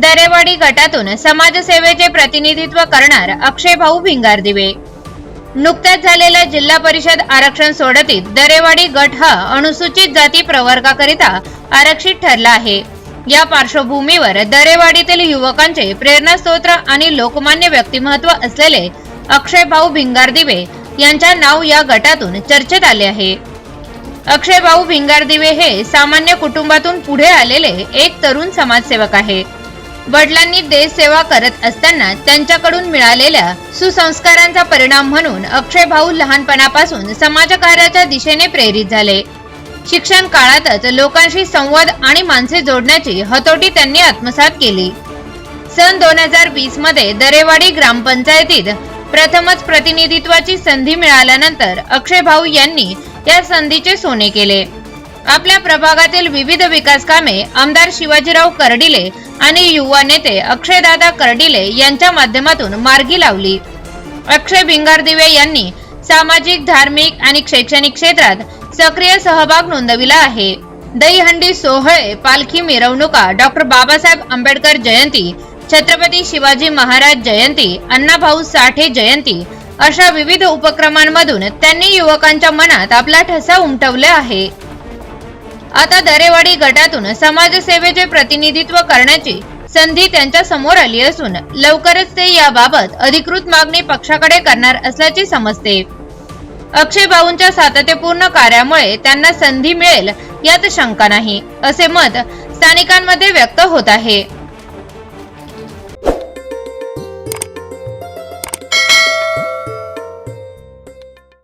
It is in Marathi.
दरेवाडी गटातून समाजसेवेचे प्रतिनिधित्व करणार अक्षय भाऊ भिंगारदिवे. नुकत्याच झालेल्या जिल्हा परिषद आरक्षण सोडतीत दरेवाडी गट हा अनुसूचित जाती प्रवर्गाकरिता आरक्षित ठरला आहे. या पार्श्वभूमीवर दरेवाडीतील युवकांचे प्रेरणास्त्रोत्र आणि लोकमान्य व्यक्तिमत्व असलेले अक्षय भाऊ भिंगारदिवे यांच्या नाव या गटातून चर्चेत आले आहे. अक्षय भाऊ भिंगारदिवे हे सामान्य कुटुंबातून पुढे आलेले एक तरुण समाजसेवक आहे. वडिलांनी देशसेवा करत असताना त्यांच्याकडून मिळालेल्या सुसंस्कारांचा परिणाम म्हणून अक्षय भाऊ लहानपणापासून समाजकार्याच्या दिशेने प्रेरित झाले. शिक्षण काळातच लोकांशी संवाद आणि माणसे जोडण्याची हतोटी त्यांनी आत्मसात केली. सन दोन हजार वीसमध्ये दरेवाडी ग्रामपंचायतीत प्रथमच प्रतिनिधित्वाची संधी मिळाल्यानंतर अक्षय भाऊ यांनी या संधीचे सोने केले. आपल्या प्रभागातील विविध विकास कामे आमदार शिवाजीराव कर्डिले आणि युवा नेते अक्षयदादा कर्डिले यांच्या माध्यमातून मार्गी लावली. अक्षय भिंगारदिवे यांनी सामाजिक धार्मिक आणि शैक्षणिक क्षेत्रात सक्रिय सहभाग नोंदविला आहे. दहीहंडी सोहळे पालखी मिरवणुका डॉक्टर बाबासाहेब आंबेडकर जयंती छत्रपती शिवाजी महाराज जयंती अण्णाभाऊ साठे जयंती अशा विविध उपक्रमांमधून त्यांनी युवकांच्या मनात आपला ठसा उमटवला आहे. आता दरेवाडी गटातून समाजसेवेचे प्रतिनिधित्व करण्याची संधी त्यांच्यासमोर आली असून लवकरच ते याबाबत अधिकृत मागणी पक्षाकडे करणार असल्याचे समजते. अक्षय भाऊंच्या सातत्यपूर्ण कार्यामुळे त्यांना संधी मिळेल यात शंका नाही असे मत स्थानिकांमध्ये व्यक्त होत आहे.